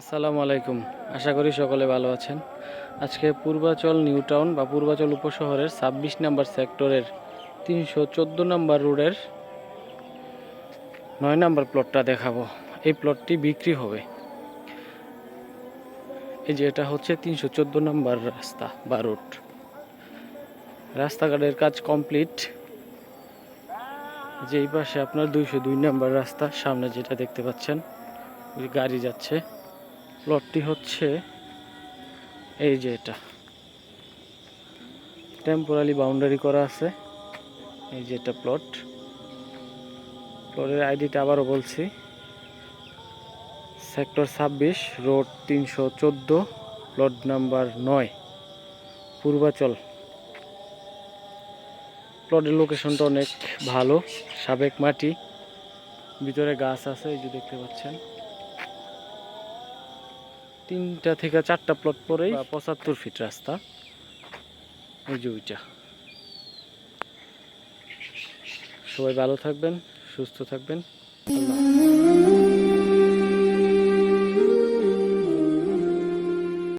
আসসালামু আলাইকুম। আশা করি সকলে ভালো আছেন। আজকে পূর্বাচল নিউ টাউন বা পূর্বাচল উপশহরের ছাব্বিশ নাম্বার সেক্টরের তিনশো চোদ্দ নাম্বার রোডের নয় নাম্বার প্লটটা দেখাবো। এই প্লটটি বিক্রি হবে। এই যে এটা হচ্ছে তিনশো চোদ্দ নাম্বার রাস্তা বা রোড। রাস্তাঘাটের কাজ কমপ্লিট। যে এই পাশে আপনার দুইশো দুই নাম্বার রাস্তা, সামনে যেটা দেখতে পাচ্ছেন গাড়ি যাচ্ছে। প্লটটি হচ্ছে এই যে এটা। টেম্পোরারি বাউন্ডারি করা আছে। এই যে এটা প্লট প্লটের আইডিটা আবারও বলছি। সেক্টর ছাব্বিশ রোড তিনশো চোদ্দ প্লট নাম্বার নয়, পূর্বাচল। প্লটের লোকেশনটা অনেক ভালো, সাবেক মাটি, ভিতরে গাছ আছে, এই যে দেখতে পাচ্ছেন। তিনটা থেকে চারটা প্লট পরেই পঁচাত্তর ফিট রাস্তা। এই যে ওইটা। সবাই ভালো থাকবেন, সুস্থ থাকবেন।